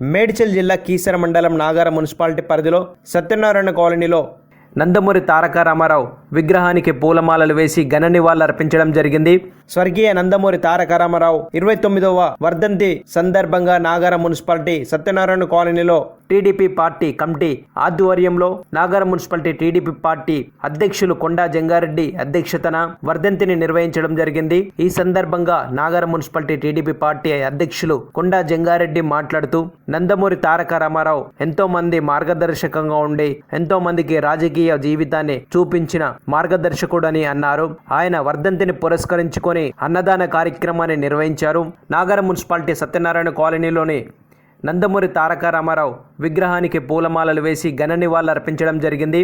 మేడ్చల్ జిల్లా కీసర మండలం నాగార మున్సిపాలిటీ పరిధిలో సత్యనారాయణ కాలనీలో నందమూరి తారక రామారావు విగ్రహానికి పూలమాలలు వేసి ఘన నివాళులర్పించడం జరిగింది. స్వర్గీయ నందమూరి తారక రామారావు ఇరవై తొమ్మిదవ వర్ధంతి సందర్భంగా నాగార మున్సిపాలిటీ సత్యనారాయణ కాలనీలో టీడీపీ పార్టీ కమిటీ ఆధ్వర్యంలో నాగర మున్సిపాలిటీ టీడీపీ పార్టీ అధ్యక్షులు కొండా జంగారెడ్డి అధ్యక్షతన వర్ధంతిని నిర్వహించడం జరిగింది. ఈ సందర్భంగా నాగర మున్సిపాలిటీ టీడీపీ పార్టీ అధ్యక్షులు కొండా జంగారెడ్డి మాట్లాడుతూ నందమూరి తారక రామారావు ఎంతో మంది మార్గదర్శకంగా ఉండి ఎంతో మందికి రాజకీయ జీవితాన్ని చూపించిన మార్గదర్శకుడని అన్నారు. ఆయన వర్ధంతిని పురస్కరించుకొని అన్నదాన కార్యక్రమాన్ని నిర్వహించారు. నాగర మున్సిపాలిటీ సత్యనారాయణ కాలనీలోని నందమూరి తారక రామారావు విగ్రహానికి పూలమాలలు వేసి ఘన నివాళులర్పించడం జరిగింది.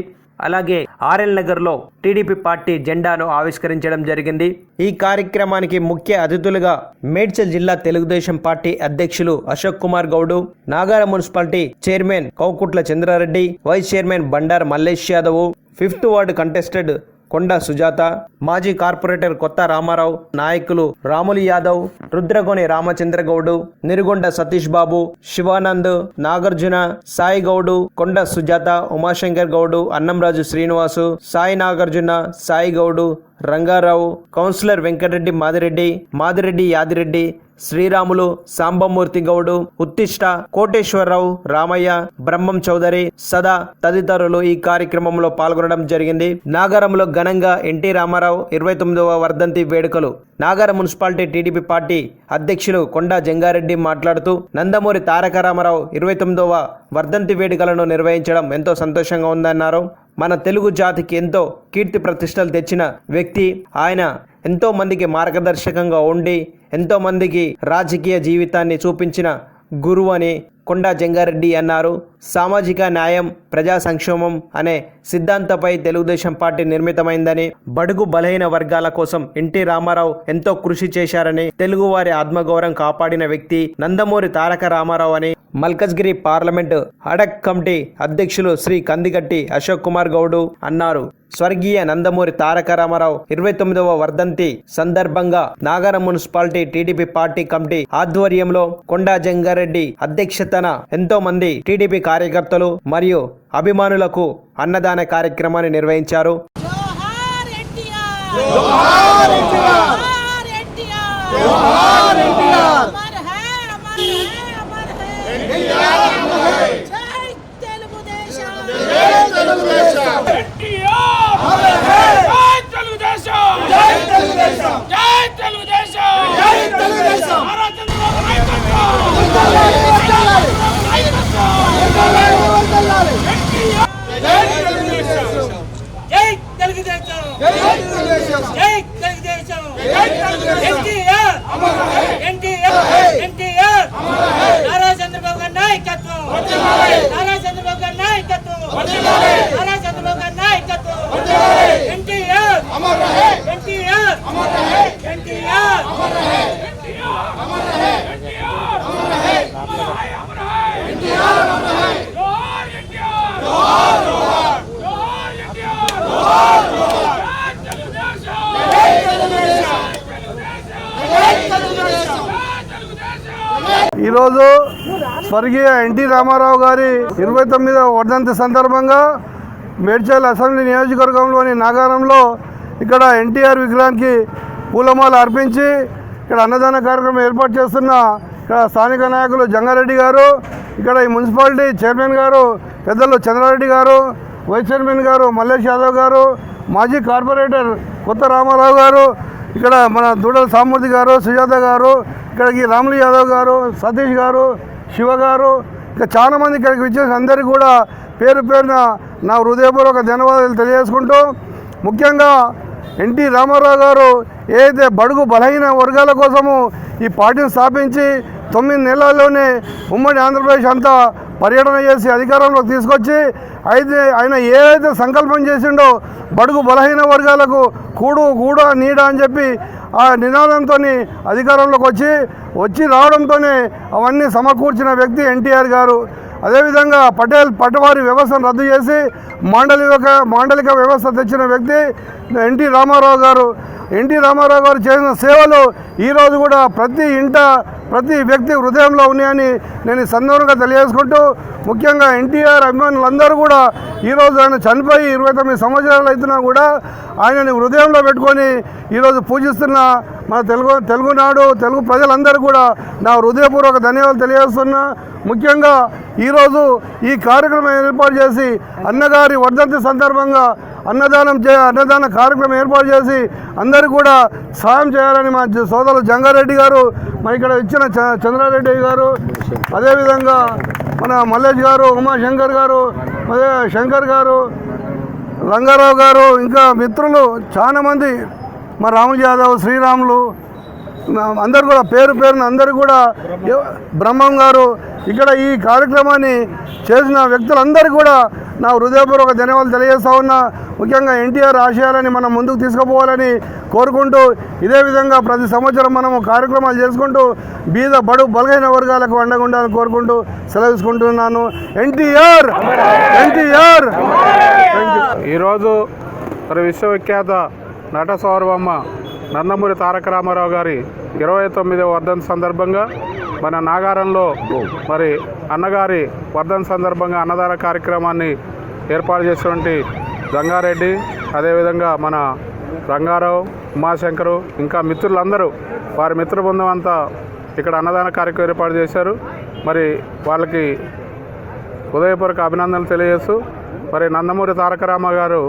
అలాగే ఆర్ఎల్ నగర్లో టీడీపీ పార్టీ జెండాను ఆవిష్కరించడం జరిగింది. ఈ కార్యక్రమానికి ముఖ్య అతిథులుగా మేడ్చల్ జిల్లా తెలుగుదేశం పార్టీ అధ్యక్షులు Ashok Kumar Goud Nagara municipality chairman Koukutla Chandrareddy vice chairman Bandar Mallesh Yadav fifth ward contested Konda Sujatha మాజీ కార్పొరేటర్ కొత్త రామారావు నాయకులు రాములు యాదవ్ రుద్రగోని రామచంద్ర గౌడు నిరుగొండ సతీష్ బాబు శివానంద్ నాగార్జున సాయి గౌడు కొండ సుజాత ఉమాశంకర్ గౌడు అన్నంరాజు శ్రీనివాసు సాయి నాగార్జున సాయి గౌడు రంగారావు కౌన్సిలర్ వెంకటరెడ్డి మాదిరెడ్డి మాదిరెడ్డి యాదిరెడ్డి శ్రీరాములు సాంబమూర్తి గౌడు ఉత్తిష్ట కోటేశ్వరరావు రామయ్య బ్రహ్మం చౌదరి సదా తదితరులు ఈ కార్యక్రమంలో పాల్గొనడం జరిగింది. నాగారంలో ఘనంగా ఎన్టీ రామారావు ఇరవై తొమ్మిదవ వర్ధంతి వేడుకలు. నాగార మున్సిపాలిటీ టీడీపీ పార్టీ అధ్యక్షులు కొండా జంగారెడ్డి మాట్లాడుతూ నందమూరి తారక రామారావు ఇరవై తొమ్మిదవ వర్ధంతి వేడుకలను నిర్వహించడం ఎంతో సంతోషంగా ఉందన్నారు. మన తెలుగు జాతికి ఎంతో కీర్తి ప్రతిష్టలు తెచ్చిన వ్యక్తి ఆయన. ఎంతోమందికి మార్గదర్శకంగా ఉండి ఎంతోమందికి రాజకీయ జీవితాన్ని చూపించిన గురువు అని కొండా జంగారెడ్డి అన్నారు. సామాజిక న్యాయం ప్రజా సంక్షేమం అనే సిద్ధాంతపై తెలుగుదేశం పార్టీ నిర్మితమైందని బడుగు బలహీన వర్గాల కోసం ఎన్టీ రామారావు ఎంతో కృషి చేశారని తెలుగువారి ఆత్మగౌరవం కాపాడిన వ్యక్తి నందమూరి తారక రామారావు అని మల్కజ్గిరి పార్లమెంటు అడక్ కమిటీ అధ్యక్షులు శ్రీ కందిగట్టి అశోక్ కుమార్ గౌడు అన్నారు. స్వర్గీయ నందమూరి తారక రామారావు ఇరవై తొమ్మిదవ వర్ధంతి సందర్భంగా నాగర మున్సిపాలిటీ టీడీపీ పార్టీ కమిటీ ఆధ్వర్యంలో కొండా జంగారెడ్డి అధ్యక్షతన ఎంతో మంది టీడీపీ కార్యకర్తలు మరియు అభిమానులకు అన్నదాన కార్యక్రమాన్ని నిర్వహించారు జోహార్ ఎన్టీఆర్ జోహార్ ఎన్టీఆర్ జోహార్ ఎన్టీఆర్ జోహార్ ఎన్టీఆర్ అమర్ హై అమర్ హై అమర్ హై ఎన్టీఆర్ అమర్ హై జై తెలుగుదేశం జై తెలుగుదేశం ఎన్టీఆర్ అమర్ హై జై తెలుగుదేశం జై తెలుగుదేశం జై తెలుగుదేశం జై తెలుగుదేశం నారా చంద్రబాబు నాయకత్వం జై తెలుగుదేశం జై తెలుగుదేశం జై తెలుగుదేశం జై తెలుగుదేశం ఎన్టీఆర్ అమర్ హై ఎన్టీఆర్ ఎన్టీఆర్ అమర్ హై నారా చంద్రబాబు గారి నాయకత్వం నారా చంద్రబాబు గారి నాయకత్వం నారా చంద్రబాబు గారి నాయకత్వం ఎన్టీఆర్ అమర్ హై ఎన్టీఆర్ అమర్ హై ఎన్టీఆర్ అమర్ హై ఎన్టీఆర్ అమర్ హై ఎన్టీఆర్ అమర్ హై అమర్ హై అమర్ హై ఎన్టీఆర్ అమర్ హై జోహార్ ఎన్టీఆర్ జోహార్ జోహార్ జోహార్ ఎన్టీఆర్ జోహార్ జోహార్ జై తెలుగుదేశం జై తెలుగుదేశం జై తెలుగుదేశం జై తెలుగుదేశం ఈరోజు స్వర్గీయ ఎన్టీ రామారావు గారి ఇరవై తొమ్మిదవ వర్ధంతి సందర్భంగా మేడ్చల్ అసెంబ్లీ నియోజకవర్గంలోని నాగారంలో ఇక్కడ ఎన్టీఆర్ విగ్రహానికి పూలమాల అర్పించి ఇక్కడ అన్నదాన కార్యక్రమం ఏర్పాటు చేస్తున్న ఇక్కడ స్థానిక నాయకులు జంగారెడ్డి గారు ఇక్కడ ఈ మున్సిపాలిటీ చైర్మన్ గారు పెద్దలు చంద్రారెడ్డి గారు వైస్ చైర్మన్ గారు మల్లేష్ యాదవ్ గారు మాజీ కార్పొరేటర్ కొత్త రామారావు గారు ఇక్కడ మన దూడల సామూర్తి గారు సుజాత గారు ఇక్కడికి రాములు యాదవ్ గారు సతీష్ గారు శివ గారు ఇంకా చాలామంది ఇక్కడికి విచ్చేసి అందరికీ కూడా పేరు పేరున నా హృదయపూర్వక ధన్యవాదాలు తెలియజేసుకుంటూ ముఖ్యంగా ఎన్టీ రామారావు గారు ఏదైతే బడుగు బలహీన వర్గాల కోసము ఈ పార్టీని స్థాపించి తొమ్మిది నెలల్లోనే ఉమ్మడి ఆంధ్రప్రదేశ్ అంతా పర్యటన చేసి అధికారంలోకి తీసుకొచ్చి అయితే ఆయన ఏదైతే సంకల్పం చేసిండో బడుగు బలహీన వర్గాలకు కూడు కూడా నీడ అని చెప్పి ఆ నినాదంతో అధికారంలోకి వచ్చి వచ్చి రావడంతోనే అవన్నీ సమకూర్చిన వ్యక్తి ఎన్టీఆర్ గారు. అదేవిధంగా పటేల్ పటవారి వ్యవస్థను రద్దు చేసి మాండలిక మాండలిక వ్యవస్థ తెచ్చిన వ్యక్తి ఎన్టీ రామారావు గారు. ఎన్టీ రామారావు గారు చేసిన సేవలు ఈరోజు కూడా ప్రతి ఇంట ప్రతి వ్యక్తి హృదయంలో ఉన్నాయని నేను ఈ సందర్భంగా తెలియజేసుకుంటూ ముఖ్యంగా ఎన్టీఆర్ అభిమానులందరూ కూడా ఈరోజు ఆయన చనిపోయి ఇరవై తొమ్మిది సంవత్సరాలు అవుతున్నా కూడా ఆయనని హృదయంలో పెట్టుకొని ఈరోజు పూజిస్తున్న మన తెలుగు తెలుగునాడు తెలుగు ప్రజలందరూ కూడా నా హృదయపూర్వక ధన్యవాదాలు తెలియజేస్తున్నా. ముఖ్యంగా ఈరోజు ఈ కార్యక్రమం ఏర్పాటు చేసి అన్నగారి వర్ధంతి సందర్భంగా అన్నదానం చే అన్నదాన కార్యక్రమం ఏర్పాటు చేసి అందరూ కూడా సాయం చేయాలని మా సోదరులు జంగారెడ్డి గారు మా ఇక్కడ ఇచ్చిన చ- చంద్రారెడ్డి గారు అదేవిధంగా మన మల్లేష్ గారు ఉమాశంకర్ గారు అదే శంకర్ గారు రంగారావు గారు ఇంకా మిత్రులు చాలామంది మా రాములు యాదవ్ శ్రీరాములు అందరు కూడా పేరు పేరున అందరూ కూడా బ్రహ్మం గారు ఇక్కడ ఈ కార్యక్రమాన్ని చేసిన వ్యక్తులందరూ కూడా నా హృదయపూర్వక ధన్యవాదాలు తెలియజేస్తా ఉన్నా. ముఖ్యంగా ఎన్టీఆర్ ఆశయాలని మనం ముందుకు తీసుకుపోవాలని కోరుకుంటూ ఇదే విధంగా ప్రతి సంవత్సరం మనము కార్యక్రమాలు చేసుకుంటూ బీద బడు బలహీన వర్గాలకు అండగుండాలని కోరుకుంటూ సెలవుకుంటున్నాను ఎన్టీఆర్! ఎన్టీఆర్! ఈరోజు మరి విశ్వవిఖ్యాత నట సౌరవమ్మ నందమూరి తారక రామారావు గారి ఇరవై తొమ్మిదవ వర్ధంతి సందర్భంగా మన నాగారంలో మరి అన్నగారి వర్ధంతి సందర్భంగా అన్నదాన కార్యక్రమాన్ని ఏర్పాటు చేసినటువంటి గంగారెడ్డి అదేవిధంగా మన రంగారావు ఉమాశంకరు ఇంకా మిత్రులందరూ వారి మిత్ర బృందం అంతా ఇక్కడ అన్నదాన కార్యక్రమం ఏర్పాటు చేశారు. మరి వాళ్ళకి హృదయపూర్వక అభినందనలు తెలియజేస్తూ మరి నందమూరి తారక రామ గారు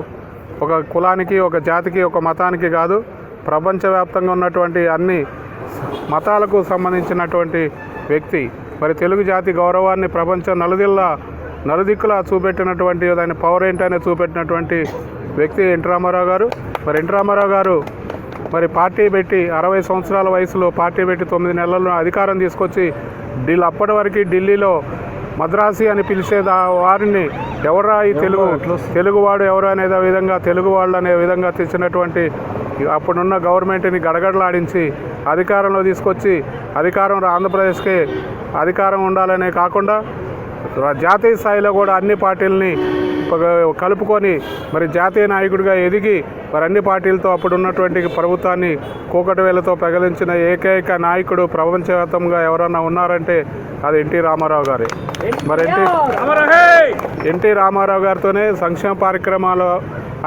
ఒక కులానికి ఒక జాతికి ఒక మతానికి కాదు ప్రపంచవ్యాప్తంగా ఉన్నటువంటి అన్ని మతాలకు సంబంధించినటువంటి వ్యక్తి మరి తెలుగు జాతి గౌరవాన్ని ప్రపంచం నలుదిల్లా నలుదిక్కులా చూపెట్టినటువంటి దాని పవర్ ఏంటనే చూపెట్టినటువంటి వ్యక్తి ఎన్టీ రామారావు గారు. మరి ఎన్టీ రామారావు గారు మరి పార్టీ పెట్టి అరవై సంవత్సరాల వయసులో పార్టీ పెట్టి తొమ్మిది నెలల్లో అధికారం తీసుకొచ్చి ఢిల్లీ అప్పటి వరకు ఢిల్లీలో మద్రాసి అని పిలిచే దా వారిని ఎవరా ఈ తెలుగు తెలుగువాడు ఎవరు అనే విధంగా తెలుగు వాళ్ళు అనే విధంగా తెచ్చినటువంటి అప్పుడున్న గవర్నమెంట్ని గడగడలాడించి అధికారంలో తీసుకొచ్చి అధికారం ఆంధ్రప్రదేశ్కి అధికారం ఉండాలనే కాకుండా జాతీయ స్థాయిలో కూడా అన్ని పార్టీలని కలుపుకొని మరి జాతీయ నాయకుడిగా ఎదిగి మరి అన్ని పార్టీలతో అప్పుడు ఉన్నటువంటి ప్రభుత్వాన్ని కూకటి వేలతో ప్రగలించిన ఏకైక నాయకుడు ప్రపంచవ్యాప్తంగా ఎవరన్నా ఉన్నారంటే అది ఎన్టీ రామారావు గారే. మరి ఎన్టీ ఎన్టీ రామారావు గారితోనే సంక్షేమ కార్యక్రమాలు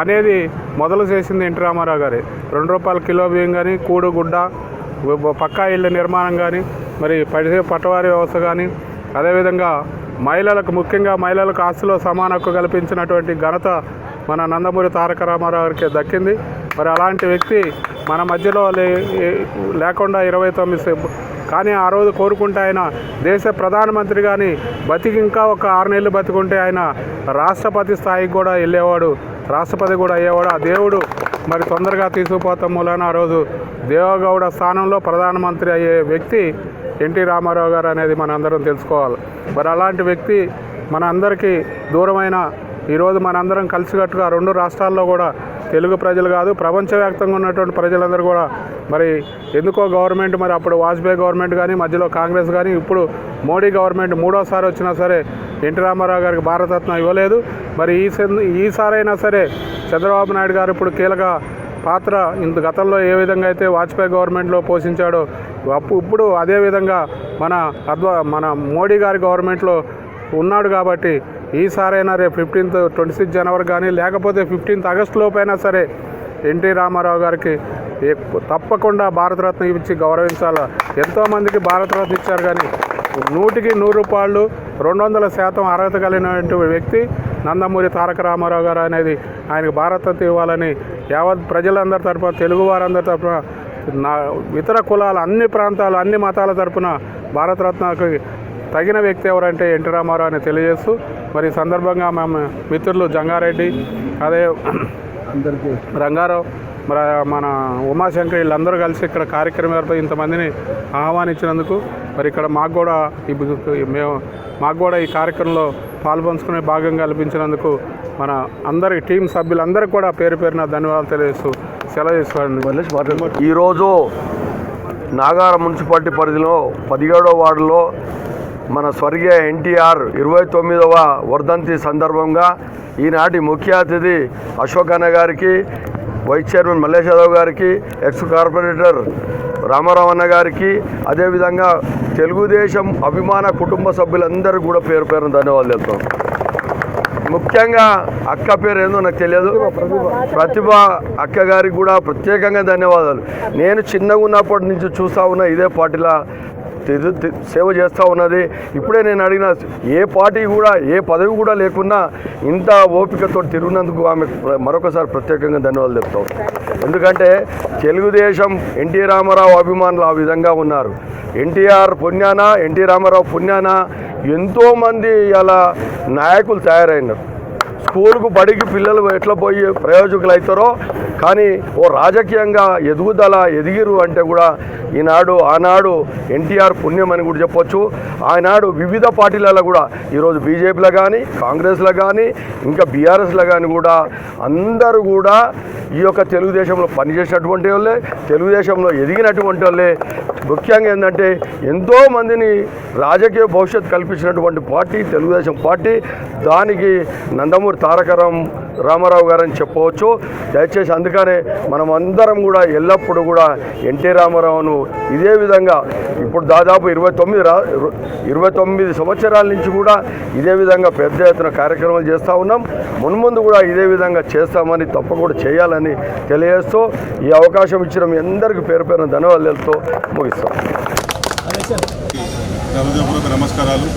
అనేది మొదలు చేసింది ఎన్టీ రామారావు గారే. రెండు రూపాయల కిలో బియ్యం కానీ కూడు గుడ్డ పక్కా ఇళ్ళ నిర్మాణం కానీ మరి పడిసే పట్టవారి వ్యవస్థ కానీ అదేవిధంగా మహిళలకు ముఖ్యంగా మహిళలకు ఆస్తిలో సమాన హక్కు కల్పించినటువంటి ఘనత మన నందమూరి తారక రామారావు గారికి దక్కింది. మరి అలాంటి వ్యక్తి మన మధ్యలో లే- లేకుండా ఇరవై తొమ్మిది కానీ ఆ రోజు కోరుకుంటే ఆయన దేశ ప్రధానమంత్రి కానీ బతికి ఇంకా ఒక ఆరు నెలలు బతికుంటే ఆయన రాష్ట్రపతి స్థాయికి కూడా వెళ్ళేవాడు రాష్ట్రపతి కూడా అయ్యేవాడు. ఆ దేవుడు మరి తొందరగా తీసుకుపోతాం మూలన ఆ రోజు దేవగౌడ స్థానంలో ప్రధానమంత్రి అయ్యే వ్యక్తి ఎన్టీ రామారావు గారు అనేది మన అందరం తెలుసుకోవాలి. మరి అలాంటి వ్యక్తి మన అందరికీ దూరమైన ఈరోజు మనందరం కలిసికట్టుగా రెండు రాష్ట్రాల్లో కూడా తెలుగు ప్రజలు కాదు ప్రపంచవ్యాప్తంగా ఉన్నటువంటి ప్రజలందరూ కూడా మరి ఎందుకో గవర్నమెంట్ మరి అప్పుడు వాజ్పేయి గవర్నమెంట్ కానీ మధ్యలో కాంగ్రెస్ కానీ ఇప్పుడు మోడీ గవర్నమెంట్ మూడోసారి వచ్చినా సరే ఎన్టీ రామారావు గారికి భారతరత్న ఇవ్వలేదు. మరి ఈ ఈసారైనా సరే చంద్రబాబు నాయుడు గారు ఇప్పుడు కీలక పాత్ర ఇంత గతంలో ఏ విధంగా అయితే వాజ్పేయి గవర్నమెంట్లో పోషించాడో అప్పు ఇప్పుడు అదేవిధంగా మన అద్వా మన మోడీ గారి గవర్నమెంట్లో ఉన్నాడు కాబట్టి ఈసారైనా రేపు ఫిఫ్టీన్త్ ట్వంటీ సిక్స్ జనవరి కానీ లేకపోతే ఫిఫ్టీన్త్ ఆగస్ట్ లోపైనా సరే ఎన్టీ రామారావు గారికి తప్పకుండా భారతరత్న ఇచ్చి గౌరవించాలి? ఎంతోమందికి భారతరత్న ఇచ్చారు కానీ నూటికి నూరు రూపాయలు రెండు వందల శాతం అర్హత కలిగినటువంటి వ్యక్తి నందమూరి తారక రామారావు గారు అనేది ఆయనకు భారతరత్న ఇవ్వాలని యావత్ ప్రజలందరి తరఫున తెలుగు వారందరి తరఫున నా ఇతర కులాలు అన్ని ప్రాంతాలు అన్ని మతాల తరపున భారతరత్నకు తగిన వ్యక్తి ఎవరంటే ఎన్టీ రామారావు అని తెలియజేస్తూ మరి సందర్భంగా మేము మిత్రులు జంగారెడ్డి అదే రంగారావు మరి మన ఉమాశంకర్ వీళ్ళందరూ కలిసి ఇక్కడ కార్యక్రమం ఏర్పడి ఇంతమందిని ఆహ్వానించినందుకు మరి ఇక్కడ మాకు కూడా ఈ మేము మాకు కూడా ఈ కార్యక్రమంలో పాల్పంచుకునే భాగం కల్పించినందుకు మన అందరి టీం సభ్యులందరికీ కూడా పేరు పేరున ధన్యవాదాలు తెలియజేస్తూ సెలవు చేసుకోండి. ఈరోజు నాగార మున్సిపాలిటీ పరిధిలో పదిహేడవ వార్డులో మన స్వర్గీయ ఎన్టీఆర్ ఇరవై తొమ్మిదవ వర్ధంతి సందర్భంగా ఈనాటి ముఖ్య అతిథి అశోక్ అన్న గారికి వైస్ చైర్మన్ మల్లేష్ యాదవ్ గారికి ఎక్స్ కార్పొరేటర్ రామారావు అన్న గారికి అదేవిధంగా తెలుగుదేశం అభిమాన కుటుంబ సభ్యులందరూ కూడా పేరు పేరున ధన్యవాదాలు చెప్తాం ముఖ్యంగా అక్క పేరు ఏందో నాకు తెలియదు. ప్రతిభ అక్క గారికి కూడా ప్రత్యేకంగా ధన్యవాదాలు. నేను చిన్నగా ఉన్నప్పటి నుంచి చూస్తూ ఉన్నా ఇదే పార్టీలో సేవ చేస్తూ ఉన్నది. ఇప్పుడే నేను అడిగిన ఏ పార్టీ కూడా ఏ పదవి కూడా లేకున్నా ఇంత ఓపికతో తిరిగినందుకు ఆమె మరొకసారి ప్రత్యేకంగా ధన్యవాదాలు చెప్తాం ఎందుకంటే తెలుగుదేశం ఎన్టీ రామారావు అభిమానులు ఆ విధంగా ఉన్నారు. ఎన్టీఆర్ పుణ్యాన ఎన్టీ రామారావు పుణ్యాన ఎంతోమంది అలా నాయకులు తయారైనారు. స్కూల్కు బడికి పిల్లలు ఎట్లా పోయి ప్రయోజకులు అవుతారో కానీ ఓ రాజకీయంగా ఎదుగుదల ఎదిగిరు అంటే కూడా ఈనాడు ఆనాడు ఎన్టీఆర్ పుణ్యం అని కూడా చెప్పొచ్చు. ఆనాడు వివిధ పార్టీలలో కూడా ఈరోజు బీజేపీలో కానీ కాంగ్రెస్లో కానీ ఇంకా బీఆర్ఎస్లో కానీ కూడా అందరూ కూడా ఈ యొక్క తెలుగుదేశంలో పనిచేసినటువంటి వాళ్ళే తెలుగుదేశంలో ఎదిగినటువంటి వాళ్ళే. ముఖ్యంగా ఏంటంటే ఎంతోమందిని రాజకీయ భవిష్యత్తు కల్పించినటువంటి పార్టీ తెలుగుదేశం పార్టీ. దానికి నందమూరి తారక రామారావు గారని చెప్పవచ్చు. దయచేసి అందుకనే మనం అందరం కూడా ఎల్లప్పుడూ కూడా ఎన్టీ రామారావును ఇదే విధంగా ఇప్పుడు దాదాపు ఇరవై తొమ్మిది రా ఇరవై తొమ్మిది సంవత్సరాల నుంచి కూడా ఇదే విధంగా పెద్ద ఎత్తున కార్యక్రమాలు చేస్తూ ఉన్నాం. మున్ముందు కూడా ఇదే విధంగా చేస్తామని తప్పకుండా చేయాలని తెలియజేస్తూ ఈ అవకాశం ఇచ్చిన మీ అందరికీ పేరు పేరున ధన్యవాదాలతో ముగిస్తాం. హృదయపూర్వక నమస్కారాలు.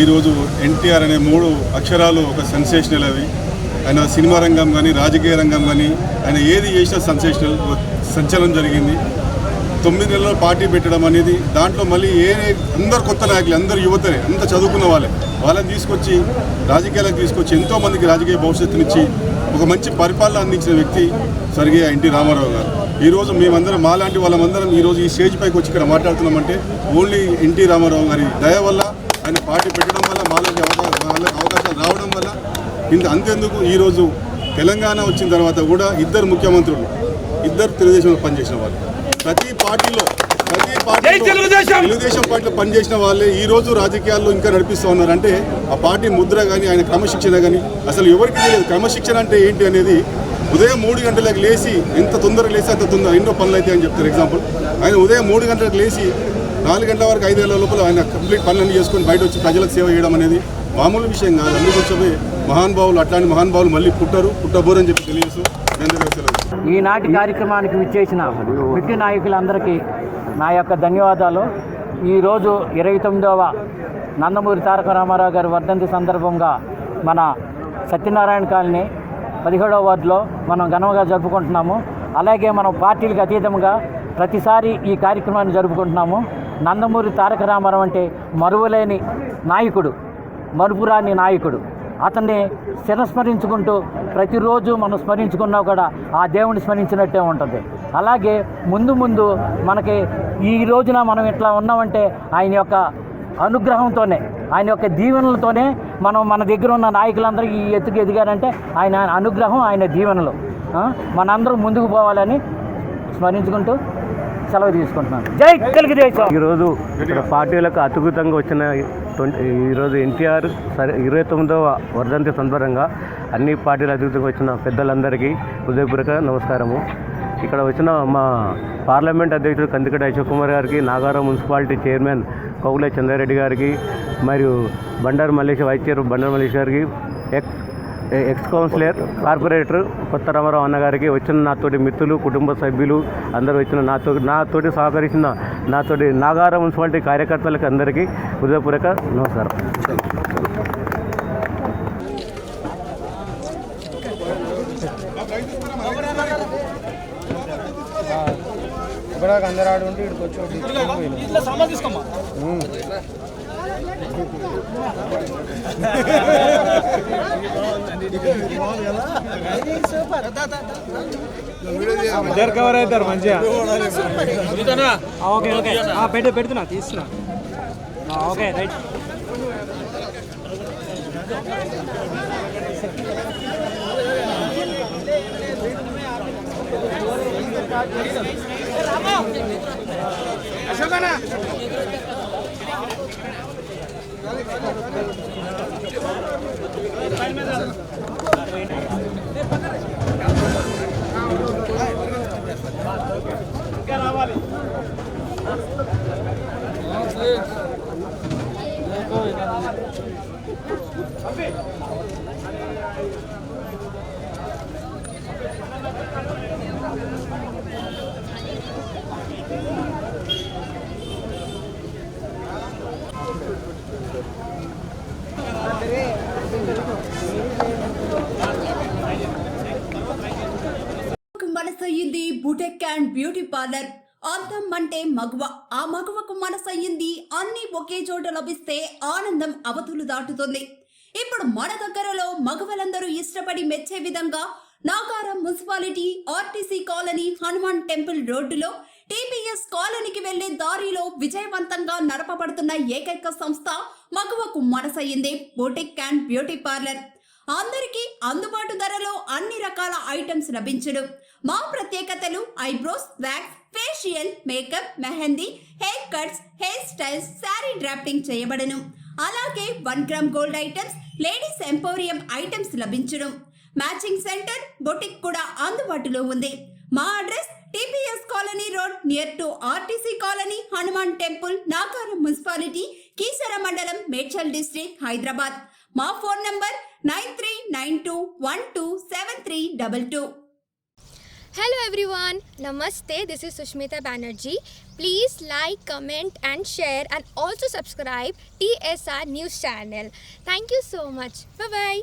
ఈరోజు ఎన్టీఆర్ అనే మూడు అక్షరాలు ఒక సెన్సేషనల్ అవి. ఆయన సినిమా రంగం కానీ రాజకీయ రంగం కానీ ఆయన ఏది చేసినా సెన్సేషనల్ సంచలనం జరిగింది. తొమ్మిది నెలల పార్టీ పెట్టడం అనేది దాంట్లో మళ్ళీ ఏ అందరు కొత్త నాయకులు అందరు యువతనే అంత చదువుకున్న వాళ్ళే. వాళ్ళని తీసుకొచ్చి రాజకీయాలకు తీసుకొచ్చి ఎంతోమందికి రాజకీయ భవిష్యత్తునిచ్చి ఒక మంచి పరిపాలన అందించిన వ్యక్తి సరిగే ఎన్టీ రామారావు గారు. ఈరోజు మేమందరం మాలాంటి వాళ్ళమందరం ఈరోజు ఈ స్టేజ్ పైకి వచ్చి ఇక్కడ మాట్లాడుతున్నామంటే ఓన్లీ ఎన్టీ రామారావు గారి దయ వల్ల ఆయన పార్టీ పెట్టడం వల్ల మాలాంటి అవకాశాలు రావడం వల్ల ఇంత అంతెందుకు ఈరోజు తెలంగాణ వచ్చిన తర్వాత కూడా ఇద్దరు ముఖ్యమంత్రులు ఇద్దరు తెలుగుదేశంలో పనిచేసిన వాళ్ళు. ప్రతి పార్టీలో ప్రతి పార్టీలో తెలుగుదేశం! పార్టీలో పనిచేసిన వాళ్ళే ఈ రోజు రాజకీయాల్లో ఇంకా నడిపిస్తూ ఉన్నారు అంటే ఆ పార్టీ ముద్ర కానీ ఆయన క్రమశిక్షణ కానీ అసలు ఎవరికి తెలియదు. క్రమశిక్షణ అంటే ఏంటి అనేది ఉదయం మూడు గంటలకు లేచి ఎంత తొందరగా లేచి అంత తొందర ఎన్నో పనులు అయితే అని చెప్తారు. ఎగ్జాంపుల్ ఆయన ఉదయం మూడు గంటలకు లేచి నాలుగు గంటల వరకు ఐదేళ్ళ లోపల ఆయన కంప్లీట్ పనులన్నీ చేసుకొని బయట వచ్చి ప్రజలకు సేవ చేయడం అనేది మామూలు విషయం కాదు. అందుకొచ్చే మహానుభావులు అట్లాంటి మహానుభావులు మళ్ళీ పుట్టరు పుట్టబోరని చెప్పి తెలియజేస్తూ ఈనాటి కార్యక్రమానికి విచ్చేసిన వ్యక్తి నాయకులందరికీ నా యొక్క ధన్యవాదాలు. ఈరోజు ఇరవై తొమ్మిదవ నందమూరి తారక రామారావు గారి వర్ధంతి సందర్భంగా మన సత్యనారాయణ కాలనీ పదిహేడవ వార్డులో మనం ఘనంగా జరుపుకుంటున్నాము. అలాగే మనం పార్టీలకు అతీతంగా ప్రతిసారి ఈ కార్యక్రమాన్ని జరుపుకుంటున్నాము. నందమూరి తారక రామారావు అంటే మరువలేని నాయకుడు మరుపురాని నాయకుడు. అతన్ని శిరస్మరించుకుంటూ ప్రతిరోజు మనం స్మరించుకున్నా కూడా ఆ దేవుని స్మరించినట్టే ఉంటుంది అలాగే ముందు ముందు మనకి ఈ రోజున మనం ఇట్లా ఉన్నామంటే ఆయన యొక్క అనుగ్రహంతోనే ఆయన యొక్క దీవెనలతోనే మనం మన దగ్గర ఉన్న నాయకులందరూ ఈ ఎత్తుకు ఎదిగారంటే ఆయన అనుగ్రహం ఆయన దీవెనలు ఆ? మనందరం ముందుకు పోవాలని స్మరించుకుంటూ సెలవు తీసుకుంటున్నాను. జై తెలుగుదేశం ఈరోజు ఇక్కడ పార్టీలకు అతుకుతంగా వచ్చిన ట్వంటీ ఈరోజు ఎన్టీఆర్ సరే ఇరవై తొమ్మిదవ వర్ధంతి సందర్భంగా అన్ని పార్టీలు అతుకుతంగా వచ్చిన పెద్దలందరికీ హృదయపూర్వక నమస్కారము. ఇక్కడ వచ్చిన మా పార్లమెంట్ అధ్యక్షుడు కందికట అశోక్ కుమార్ గారికి Nagaram municipality chairman Cowley Chandra Reddy గారికి మరియు బండారు మల్లేష్ వైస్ చైర్ బండారు మల్లేష్ గారికి ఎక్స్ ఎక్స్ కౌన్సిలర్ కార్పొరేటర్ కొత్త రామారావు అన్నగారికి వచ్చిన నాతోటి మిత్రులు కుటుంబ సభ్యులు అందరూ వచ్చిన నాతో నాతోటి సహకరించిన నాతోటి నాగారం మున్సిపాలిటీ కార్యకర్తలకు అందరికీ హృదయపూర్వక నమస్కారం. ఇద్దరు కవర్ అవుతారు మంచిగా. Okay okay. పెట్టి పెడుతున్నా తీసుకున్నా ఓకే రైట్. అశోకనా? Ambil. Boutique and beauty parlour అందం అంటే మగువ. ఆ మగువకు మనసయ్యింది అన్ని ఒకే చోట లభిస్తే ఆనందం అవతులు దాటుతుంది. ఇప్పుడు మన దగ్గరలో మగవలందరూ ఇష్టపడి మెచ్చే విధంగా Nagaram municipality RTC colony Hanuman temple రోడ్డులో టీపీఎస్ కాలనీకి వెళ్ళే దారిలో విజయవంతంగా నడపబడుతున్న ఏకైక సంస్థ మగువకు మనసయ్యింది బుటిక్ అండ్ బ్యూటీ పార్లర్. అందరికీ అందుబాటు ధరలో అన్ని రకాల ఐటమ్స్ లభించడం. మా ప్రత్యేకతలు eyebrows wax facial makeup mehndi hair cuts hair styles sari drafting చేయబడను. అలాగే one gram gold items ladies emporium items లభించడం. మ్యాచింగ్ సెంటర్ బొటిక్ కూడా అందుబాటులో ఉంది. మా address TPS colony road near to RTC colony Hanuman temple Nagaram municipality Keesara మండలం Medchal district Hyderabad. మా phone number nine three nine two one two seven three double two Hello everyone, Namaste. This is Sushmita Banerjee. Please like, comment, and share, and also subscribe TSR News Channel. Thank you so much. Bye bye.